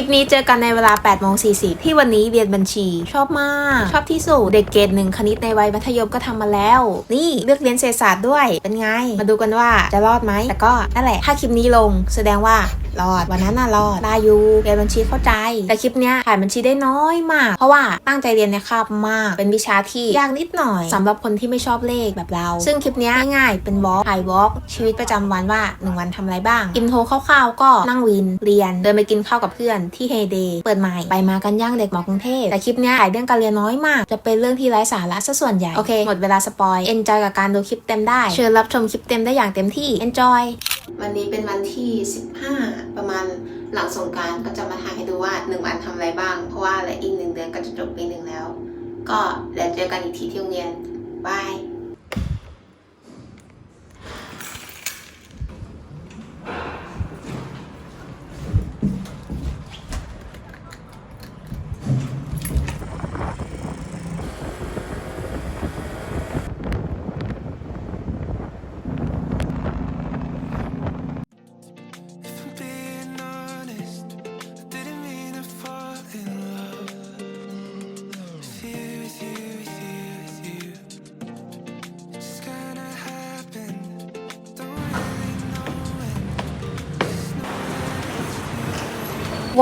คลิปนี้เจอกันในเวลา8โมง40ที่วันนี้เรียนบัญชี ชอบมาก ชอบที่สุด เด็กเกรดหนึ่งคณิตในวัยมัธยมก็ทำมาแล้ว นี่เลือกเรียนเศรษฐศาสตร์ด้วย เป็นไง มาดูกันว่าจะรอดไหม แต่ก็นั่นแหละ ถ้าคลิปนี้ลงแสดงว่ารอดวันนั้นน่ะรอดได้อยู่เรียนบัญชีเข้าใจ แต่คลิปเนี้ยถ่ายบัญชีได้น้อยมาก เพราะว่าตั้งใจเรียนในคาบมาก เป็นวิชาที่ยากนิดหน่อยสำหรับคนที่ไม่ชอบเลขแบบเรา ซึ่งคลิปเนี้ยง่ายๆเป็นวอล์กถ่ายวอล์กชีวิตประจำวันว่าหนึ่งวันทำอะไรบ้างอินโทรคร่าวๆก็นั่งวินเรียนเดินไปกินข้าวกับเพื่อนที่เฮเดย์เปิดใหม่ไปมากันย่างเด็กหมอกรุงเทพแต่คลิปเนี้ยถ่ายเรื่องการเรียนน้อยมาก จะเป็นเรื่องที่ไร้สาระซะส่วนใหญ่โอเคหมดเวลาสปอยเอนจอยกับการดูคลิปเต็มได้เชิญรับชมคลิปเต็มได้อย่างเต็มที่ enjoy วันนี้เป็นวันที่ 15 ประมาณหลังสงการก็จะมาถ่ายให้ดูว่า 1 วันทำอะไรบ้าง เพราะว่าเหลืออีกหนึ่งเดือนก็จะจบปีหนึ่งแล้ว ก็เดี๋ยวเจอกันอีกทีที่โรงเรียนบาย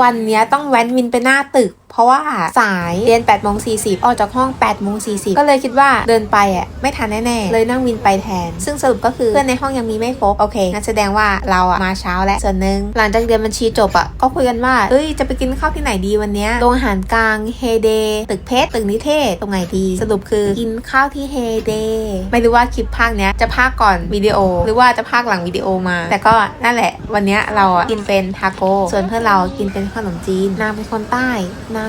วันนี้ต้องแว้นวินไปหน้าตึก ราะว่าสายเรียน8โมง40ออกจากห้อง8โมง40ก็เลยคิดว่าเดินไปอะไม่ทันแน่ๆ เลยนั่งวินไปแทน ซึ่งสรุปก็คือเพื่อนในห้องยังมีไม่ครบโอเคงั้นแสดงว่าเราอะมาเช้าและส่วนหนึ่งหลังจากเรียนบัญชีจบอะก็คุยกันว่าเอ้ยจะไปกินข้าวที่ไหนดีวันนี้โรงอาหารกลางเฮเดตึกเพชรตึกนิเทศตรงไหนดี สรุปคือกินข้าวที่เฮเดไม่รู้ว่าคลิปภาคเนี้ยจะภาคก่อนวิดีโอ หรือว่าจะภาคหลังวิดีโอมา แต่ก็นั่นแหละ วันนี้เราอะกินเป็นทาโก้ส่วนเพื่อนเรากินเป็นขนมจีนนางเป็นคนใต้นาง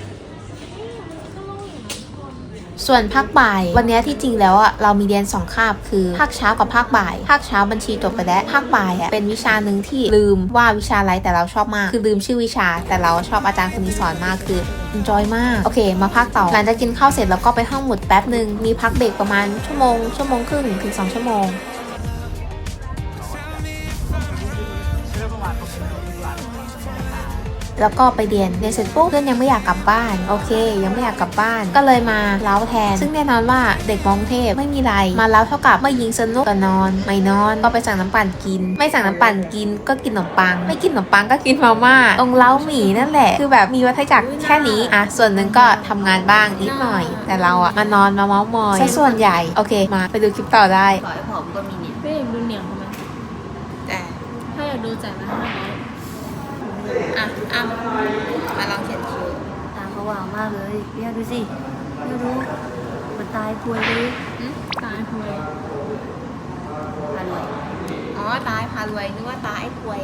ส่วนภาคบ่าย วันนี้ที่จริงแล้วอะเรามีเรียนสองคาบคือภาคเช้ากับภาคบ่ายภาคเช้าบัญชีจบไปแล้วภาคบ่ายอะเป็นวิชาหนึ่งที่ลืมว่าวิชาอะไรแต่เราชอบมาก คือลืมชื่อวิชา แต่เราชอบอาจารย์คนนี้สอนมากคือ enjoy มาก โอเค มาภาคต่อ หลังจากกินข้าวเสร็จแล้วก็ไปห้องหมุดแป๊บหนึ่งมีพักเบรกประมาณชั่วโมง ชั่วโมงครึ่งถึงสองชั่วโมง แล้วก็ไปเรียนเรียนเสร็จปุ๊บเพื่อนยังไม่อยากกลับบ้านโอเค ยังไม่อยากกลับบ้าน ก็เลยมาเล้าแทน ซึ่งแน่นอนว่าเด็กมองเทพไม่มีไรมาเล้าเท่ากับไม่ยิงสนุกก็นอน ไม่นอนก็ไปสั่งน้ำปั่นกิน ไม่สั่งน้ำปั่นกินก็กินขนมปัง ไม่กินขนมปังก็กินมาม่าตรงเล้าหมีนั่นแหละ คือแบบมีวัฏจักรแค่นี้อะส่วนหนึ่งก็ทำงานบ้างนิดหน่อย แต่เราอะมานอนมาเมาส์มอยซะส่วนใหญ่โอเค มาไปดูคลิปต่อได้ขอให้ผอมก็มีเนี่ยไม่อยากดูเหนียวเขาไหมแต่ถ้าอยากดูจ่ายมาห้าร้ อยอะอะมาลองเขียนคิวตาเขาวาวมากเลยเรียกดูสิเรียกดูมันตายพวยเลยตายหวย อร่อยอ๋อ ตายพารวยนึกว่าตายไอ้ควย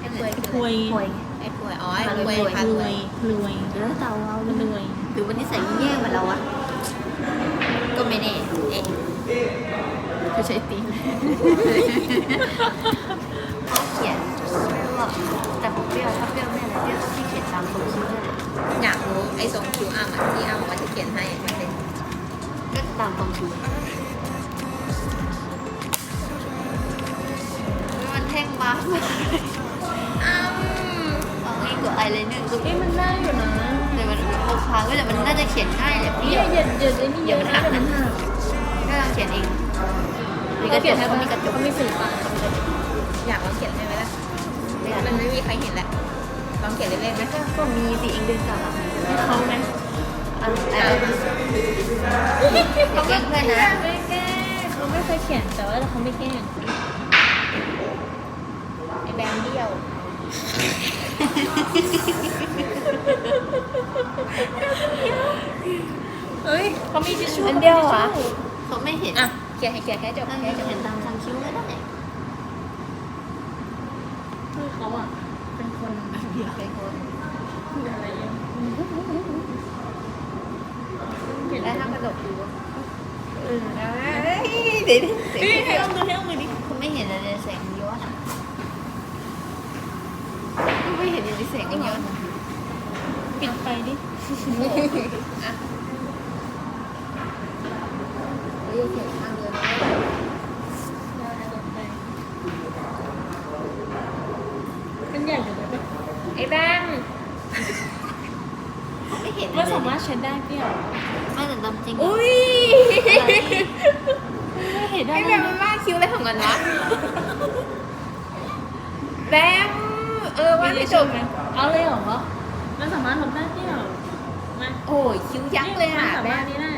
ไอ้ควยหวยพวย ไอ้ควย อ๋อ ไอ้ควยพารรววยยรวยเดี๋ยวตาวาวมันเลรยวยหรือวันนี้ใส่แย่เหมือนเราอะก็ไม่แน่เอ๊ะจะใช้ตีนเขาเขียนว่าแต่ผมเปรี้ยวถ้าเปรี้ยวไม่ามตัวชื่อเลยอยากรู้ไอ้ทรงคิวอ้ำอะที่อ้ำบอกว่าจะเขียนให้มันเป็นก็ตามความชื่อมันแท่งมาอ้าวเอาง่ายกว่าไอเลยนึงก็เอ้ยมันได้อยู่นะแต่มันพกพาก็แต่มันน่าจะเขียนง่ายแหละพี่เนี่ยอย่าอย่าไอ้นี่เยอะนะเดี๋ยวมันหักก็ลองเขียนเองมีกก็ระจเขียกนให้เขามันมีกระจกเขามีสื่อปากอยากลองเขียนให้ไหมล่ะไม่ได้มันไม่มีใครเห็นแหละ ลองเขียนเล่นๆไหมก็มีสิเองเดินกลับเขาไหมอันอันอย่าแกล้งเพื่อนนะไม่แกล้งเขาไม่เคยเขียนแต่ว่าเขาไม่แกล้งไอ้แบมเดียวเฮ้ยเขามีทิชชู่อันเดียวเหรอเขาไม่เห็นอะเขียนให้เขียนแค่จบถ้าแค่จบเห็นตามทางคิ้วก็ได้คือเขาอะ เป็นคนเป็นคนคืออะไรอะแล้วถ้ากระดกดูเออเดี๋ยวเสียเฮ้ยงให้เอามือให้เอามือดิเขาไม่เห็นอะไรแสงย้อนอะไม่เห็นอะไรแสงย้อนปิดไฟดิเฮ้ยเขียนข้างเดียว เป็นใหญ่เลยปะ ไอ้แบง ไม่เห็น มันสามารถ ใช้ได้เปรี้ยวไม่แต่ดำจริงอุ้ยไม่เห็นได้ไอ้เลแบยงมันวาดคิ้วอะไรของมันวะแบงเออวาดไม่จบไหมเอาเลยเหรอมันสามารถทำได้เปรี้ยวมาโอ้ยคิ้วยักษ์เลยอะมันสาแบมารถงนี่ได้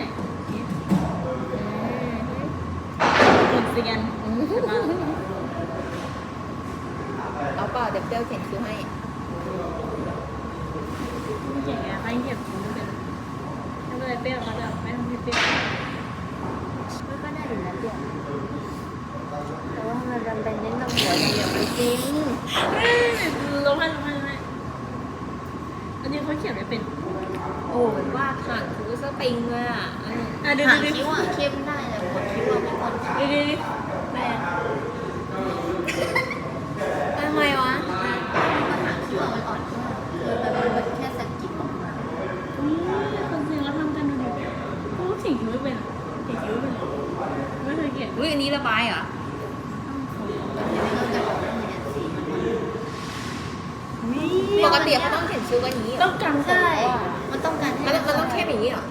กดเสียนเอาเปล่าเดี๋ยวเปรี้ยวเขียนคิ้วให้ไม่เก่งไงใครเก็บถุงด้วยกันถ้า เลยเปรี้ยวเขาจะไม่ทำให้เปรี้ยวมันก็ได้อยู่นะเดียวแต่ว่ามันดำเป็นเน้นตรงหัวอย่างเดียวไม่จริงลงให้ลงให้ลงให้อันนี้เขาเขียนไม่เป็น โอ้ยวาดหางคิ้วสปริงเลยอะอันนี้อะดูหาดคิ้วอะเข้มได้แต่หัวคิ้วอะไม่คนคิ้วดูดู แม่ ทำไมวะ หางคิ้วอะมันอ่อนมากคือแบบมันแบบแค่สะกิดออกมา คนจริงเราทำกันดูดิเขาเขียนคิ้วไม่เป็นเขียนคิ้วไม่เป็นไม่เคยเขียน อุ้ยอันนี้ระบายเหรอเราจะบอกว่ามันเนี่ยสีมันอ่อนปกติเขาต้องเขียนคิ้วกันอย่างนี้เหรต้อองการใช่ มันต้องการให้มันมันต้องเข้มอย่างนี้เหรอ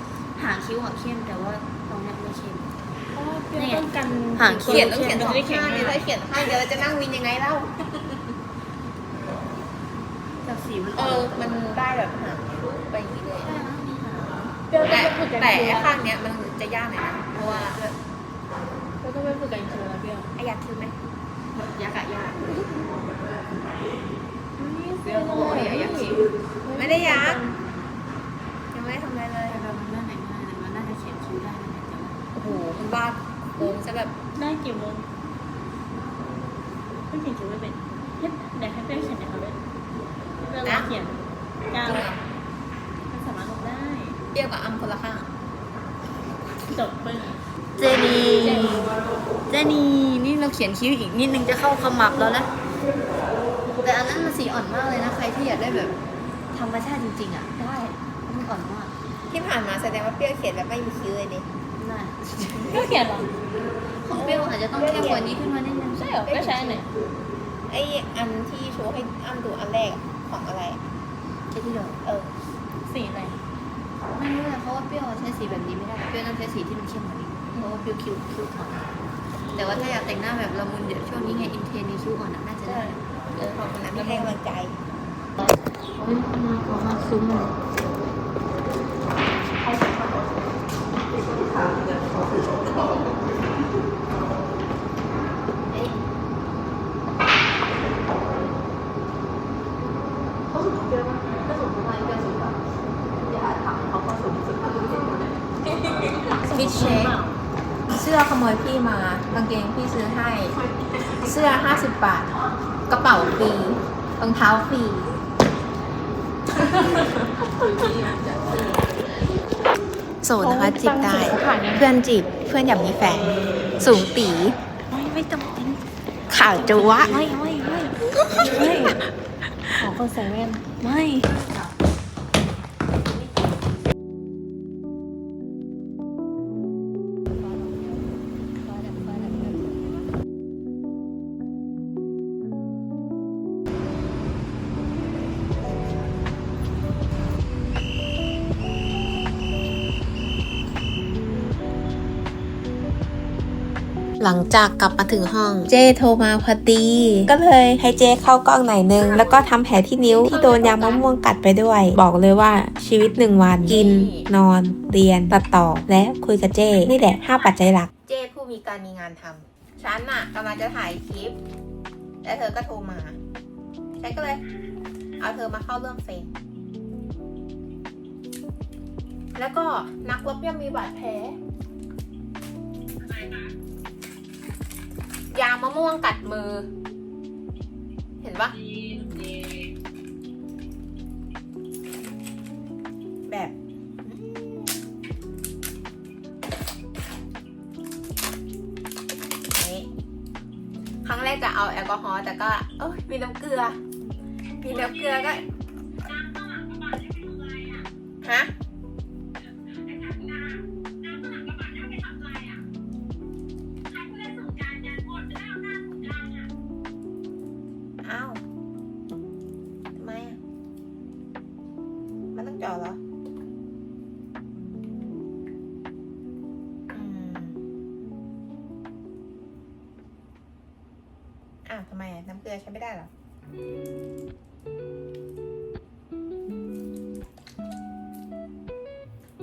หางคิ้วอะเข้มแต่ว่าตรงเนี้ยไม่เข้มต้องการหางคิ้ว เขียนต้องเขียนสองไม่ได้เขียนข้างเลยถ้าเขียนข้างเดียวเราจะนั่งวินยังไงเล่า จากสีมันเออ่ออนมันได้แบบหางคิ้วไปอย่างนี้เลยใช่มันมีหางเดี๋ยวแต่จะฝึกกันแต่คิ้วไอ้ข้างเนี้ยมันจะยากหน่อยนะ เพราะว่า เราต้องไปฝึกกันคิ้วแล้วเปรี้ยวไอ้อยากคิ้วไหมยักษ์อะยากเปรี้ยวโอ้ยอยากคิ้วไม่ได้ยักยังไม่ได้ทำอะไรเลย แต่เรามันน่าไหนง่ายเลยมันน่าจะเขียนคิ้วได้นะแต่ว่าโอ้โหมันวาดโค้งซะแบบได้กี่โมงไม่เขียนคิ้วไม่เป็นเดี๋ยวให้เปรี้ยวเขียนนะครับเปรี้ยวลองเขียนกลางจริงเหรอมันสามารถลงได้ เปรี้ยวกับอ้ำคนละข้างจบปึ้ง เจนีเจนีนี่เราเขียนคิ้วอีกนิดนึงจะเข้าขมับแล้วนะ แต่อันนั้นมันสีอ่อนมากเลยนะ ใครที่อยากได้แบบธรรมชาติจริงๆอะได้เพราะมันอ่อนมากที่ผ่านมาแสดงว่าเปรี้ยวเขียนแบบไม่มีคิ้วเลยดิได้ก็เขียนเหรอของเปรี้ยวอาจจะต้องเข้มกว่านี้ขึ้นมานิดนึงใช่เหรอก็ใช้อันไหนไอ้อันที่โชว์ให้อ้ำดูอันแรกอะของอะไรอะไอ้ที่เราเออสีอะไรไม่รู้เลยเพราะว่าเปรี้ยวใช้สีแบบนี้ไม่ได้ เปรี้ยวต้องใช้สีที่มันเข้มกว่านี้ เพราะว่าเปรี้ยวคิ้วคิ้วถอนแต่ว่าถ้าอยากแต่งหน้าแบบละมุนเดี๋ยวช่วงนี้ไงอินเทนในคิ้วอ่อนอะน่าจะได้เออขอบคุณนะที่ให้กำลังใจเฮ้ยมาขอมาซุ้มเลยฟิตเชค เสื้อขโมยพี่มากางเกงพี่ซื้อให้ เสื้อ50บาท กระเป๋าฟรีรองเท้าฟรีโสดนะคะจีบได้เพื่อนจีบเพื่อนอยากมีแฟน สูงตีไม่ไม่ต้องจริงข่าวจัวะไม่ไม่ไม่ไม่ขอคนใส่แว่นไม่ ลังจากกลับมาถึงห้อง เจโทรมาพอดี ก็เลยให้เจเข้ากล้องหน่อยนึง แล้วก็ทำแผลที่นิ้วที่โดนยางมะม่วงกัดไปด้วย บอกเลยว่าชีวิตหนึ่งวันกิน นอน เรียนตัดต่อ และคุยกับเจ นี่แหละห้าปัจจัยหลัก เจผู้มีการมีงานทำฉันน่ะกำลังจะถ่ายคลิป แล้วเธอก็โทรมาฉันก็เลย เอาเธอมาเข้าเรื่องเฟรมแล้วก็นักรบยังมีบาดแผล ยางมะม่วงกัดมือ เห็นปะแบบนี้ครั้งแรกจะเอาแอลกอฮอล์แต่ก็เอ้ยมีน้ำเกลือ มีน้ำเกลือก็ฮะ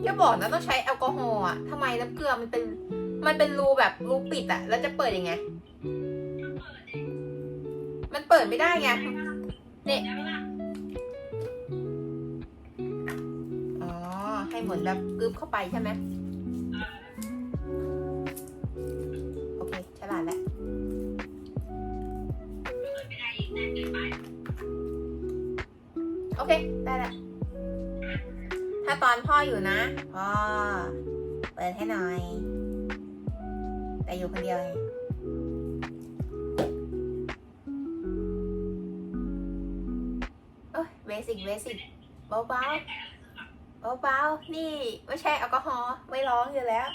อย่าบอกนะต้องใช้แอลกอฮอล์อะทำไมน้ำเกลือมันเป็น มันเป็นรูแบบรูปิดอะแล้วจะเปิดยังไง มันเปิดไม่ได้ไงเนี่ยอ๋อ ให้เหมือนแบบกึบเข้าไปใช่ไหม ตอนพ่ออยู่นะ พ่อ เปิดให้หน่อย แต่อยู่คนเดียวไงโอ้ยเบสิกเบสิกเบาเบาเบาเบาๆนี่ ไม่ใช่แอลกอฮอล์ไม่ร้องอยู่แล้ว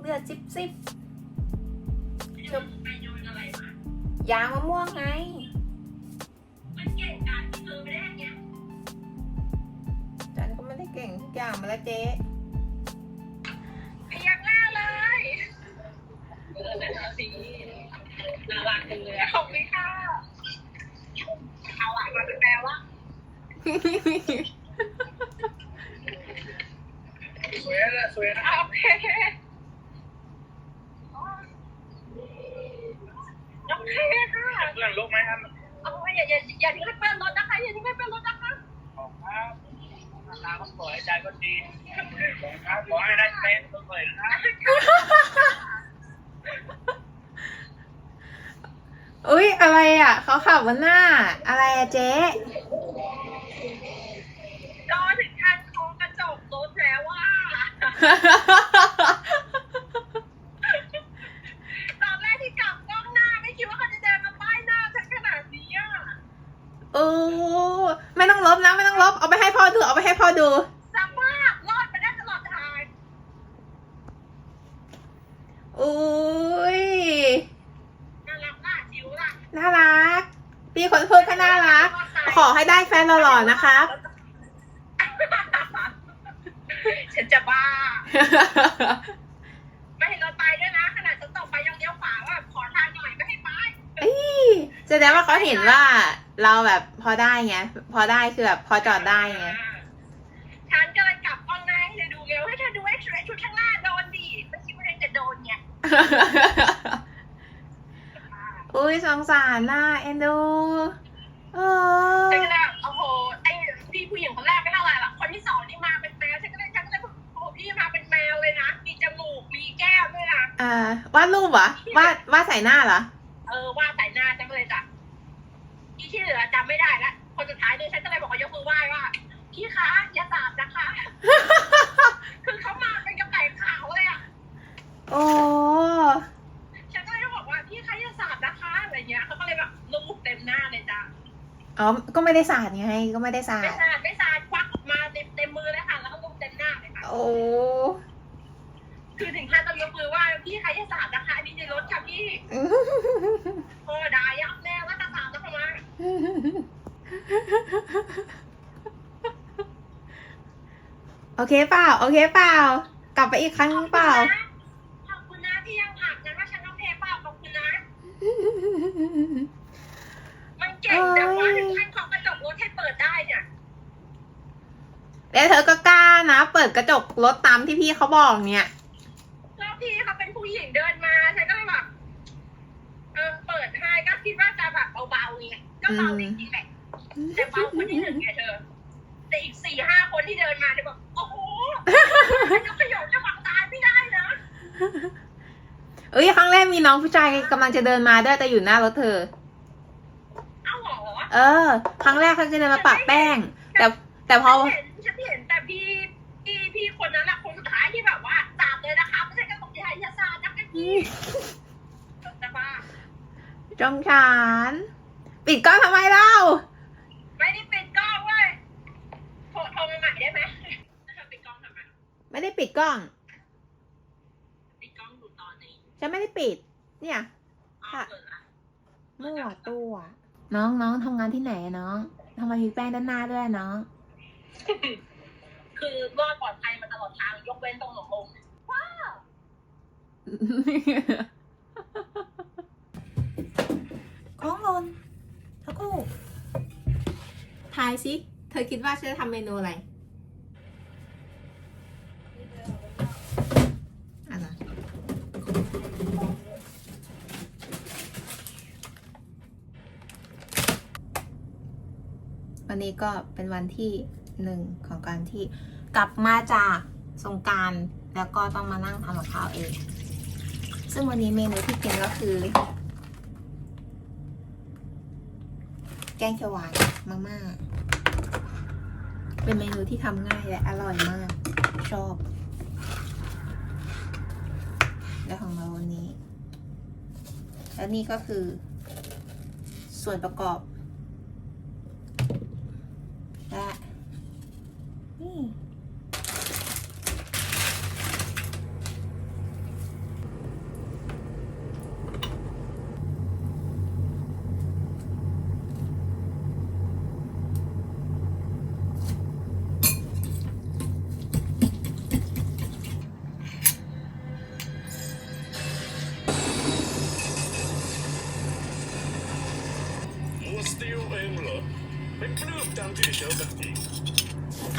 เลือดซิบซิบ ชุบยางมะม่วงไงจันก็ไม่ได้เก่งทุกอย่างมาแล้วเจ๊ยังหน้าเลยเออแต่สีน่ารักจังเลยขอบคุณค่ะเอาอะมาเป็นแปลว่าสวยนะสวยนะโอเคโอเคค่ะ เพื่อนลุกไหมครับ เอาไว้อย่าอย่าอย่าทิ้งให้เปื้อนรถนะคะอย่าทิ้งให้เปื้อนรถนะคะ ขอบครับหน้าตาก็สวยใจก็ดีครับ ขอให้ได้เป็นสวยๆนะครับอุ้ยอะไรอะ เขาขับบนหน้า อะไรอะเจ๊ ก็ถึงขั้นเคาะกระจกรถแล้วว่า ตอนแรกที่กลับกล้องหน้าไม่คิดว่าเขาจะเดินมาป้ายหน้าฉันขนาดนี้อะ โอ้ ไม่ต้องลบนะ ไม่ต้องลบ เอาไปให้พ่อดู เอาไปให้พ่อดู สภาพรอดไปได้ตลอดทาง อุ้ย น่ารักน่าชิวล่ะ น่ารัก พี่คนพูดก็น่ารัก ขอให้ได้แฟนหล่อๆนะครับ ฉันจะบ้า ไม่ให้รถไปด้วยนะ ขนาดฉันตกไปยังเลี้ยวขวาว่าขอทางหน่อยไม่ให้ไปแสดงว่าเขาเห็นว่าเราแบบพอได้ไงพอได้คือแบบพอจอดได้ไงฉันก็เลยกลับกล้องหน้าให้เธอดูเร็วให้เธอดูเอ็กซ์เรย์ชุดข้างหน้าโดนดิไม่คิดว่าเธอจะโดนไง อุ้ยสงสารน่าเอ็นดูเออฉันก็เลยแบบโอ้โหไอ้พี่ผู้หญิงคนแรกไม่เท่าไหร่หรอกคนที่สองนี่มาเป็นแมวฉันก็เลยฉันก็เลยบอกโอ้โหพี่มาเป็นแมวเลยนะมีจมูกมีแก้มด้วยนะอ่าวาดรูปเหรอวาดวาดใส่หน้าเหรอเออว่าใส่หน้าฉันก็เลยจับที่ที่เหลือจำไม่ได้ละคนสุดท้ายเนี่ยฉันก็เลยบอกว่ายกมือไหว้ว่าพี่คะอย่าสาบนะคะ คือเขามาเป็นกระแปงขาวเลยอะโอ้ เงี้ยเขาก็เลยแบบลูบเต็มหน้าเลยจ้ะอ๋อ ก็ไม่ได้สาดไง ก็ไม่ได้สาไม่ด สาดไม่สาดควักออกมาเต็มเต็มมือเลยค่ะ แล้วก็ลูบเต็มหน้าเลยค่ะโอ้ คือถึงขั้นต้องยกมือไหว่าพี่คะอย่าสาดนะคะนี่ในรถค่ะพี่โอ้ด่ายับแน่ว่าจะสาดแล้วทำไมโอเคเปล่า โอเคเปล่า กลับไปอีกครั้งเปล่าขอบคุณนะที่ยังหักนะว่าฉันโอเคเปล่าขอบคุณนะ มันเก่งแต่ว่าถึงขั้นเคาะกระจกรถให้เปิดได้เนี่ยแล้วเธอก็กล้านะ เปิดกระจกรถตามที่พี่เขาบอกเนี่ยแล้วพี่เขาเป็นผู้หญิงเดินมาฉันก็เลยแบบเออเปิดให้ก็คิดว่าจะแบบเบาๆไงก็เบาจริงๆแหละแต่เบาคนที่หนึ่งไงเธอแต่อีกสี่ห้าคนที่เดินมาเนี่ยแบบโอ้โหจะขยงจะหวังตายไม่ได้นะ เอ้ยครั้งแรกมีน้องผู้ชายกำลังจะเดินมาด้วยแต่อยู่หน้ารถเธอ เอ้าเหรอเออ ครั้งแรกเขาจะเดินมาปะแป้ง แต่แต่พอ ฉันเห็นฉันเห็นแต่พี่พี่พี่คนนั้นแหละคนสุดท้ายที่แบบว่าสาดเลยนะคะไม่ใช่กระตกยายาสาดนะกันจะบ้าจงฉานปิดกล้องทำไมเล่า ไม่ได้ปิดกล้องเว้ยโทรโทรมาใหม่ได้ไหมแล้วเธอปิดกล้องทำไมไม่ได้ปิดกล้องปิดกล้องดูต อนนี้ฉันไม่ได้ปิด เนี่ยอ๋อค่ะเปิดละมั่วตัวน้องน้องทำงานที่ไหนอะน้องทำไมมีแป้งด้านหน้าด้วยอะน้องคือรอดปลอดภัยมาตลอดทางยกเว้นตรงหลงลงของหล่นทักคู่ทายสิ เธอคิดว่าฉันจะทำเมนูอะไรอะไรวั นี้ก็เป็นวันที่หนึ่งของการที่กลับมาจากสงการแล้วก็ต้องมานั่งทำกับข้าวเอง ซึ่งวันนี้เมนูที่กินก็คือ แกงเขียวหวานมาม่า เป็นเมนูที่ทำง่ายและอร่อยมาก ชอบ และของเราวันนี้ และนี่ก็คือส่วนประกอบ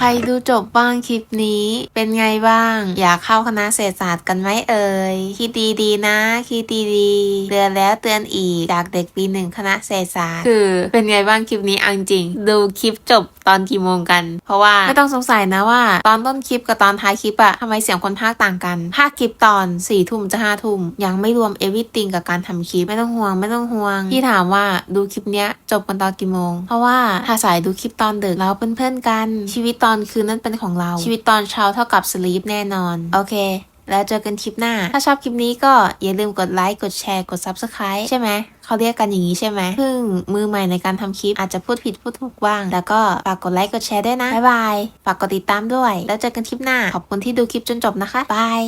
รดูจบบ้างคลิปนี้ เป็นไงบ้าง อยากเข้าคณะเศรษฐศาสตร์กันไหมเอ่ย คิดดีๆนะ คิดดีๆเตือนแล้วเตือนอีกจากเด็กปีหนึ่งคณะเศรษฐศาสตร์ คือ เป็นไงบ้างคลิปนี้เอาจริง ดูคลิปจบตอนกี่โมงกัน เพราะว่าไม่ต้องสงสัยนะว่า ตอนต้นคลิปกับตอนท้ายคลิปอะทำไมเสียงคนพากต่างกันพากย์คลิปตอน4ี่ทุ่มจะห้าทุ่มยังไม่รวมเอวิติงกับการทำคลิปไม่ต้องห่วงไม่ต้องห่วงที่ถามว่าดูคลิปเนี้ยจบกันตอนกี่โมง เพราะว่าถ้าสายดูคลิปตอนดึกเราเป็นเพื่อนกันชีวิตตอนคืนนั้นเป็นของเรา ชีวิตตอนเช้าเท่ากับสลีปแน่นอน โอเค แล้วเจอกันคลิปหน้า ถ้าชอบคลิปนี้ก็อย่าลืมกดไลค์กดแชร์กด Subscribe ใช่ไหมเขาเรียกกันอย่างนี้ใช่ไหมเพิ่งมือใหม่ในการทำคลิปอาจจะพูดผิดพูดถูกบ้าง แล้วก็ฝากกดไลค์กดแชร์ด้วยนะบ๊ายบายฝากกดติดตามด้วย แล้วเจอกันคลิปหน้าขอบคุณที่ดูคลิปจนจบนะคะบาย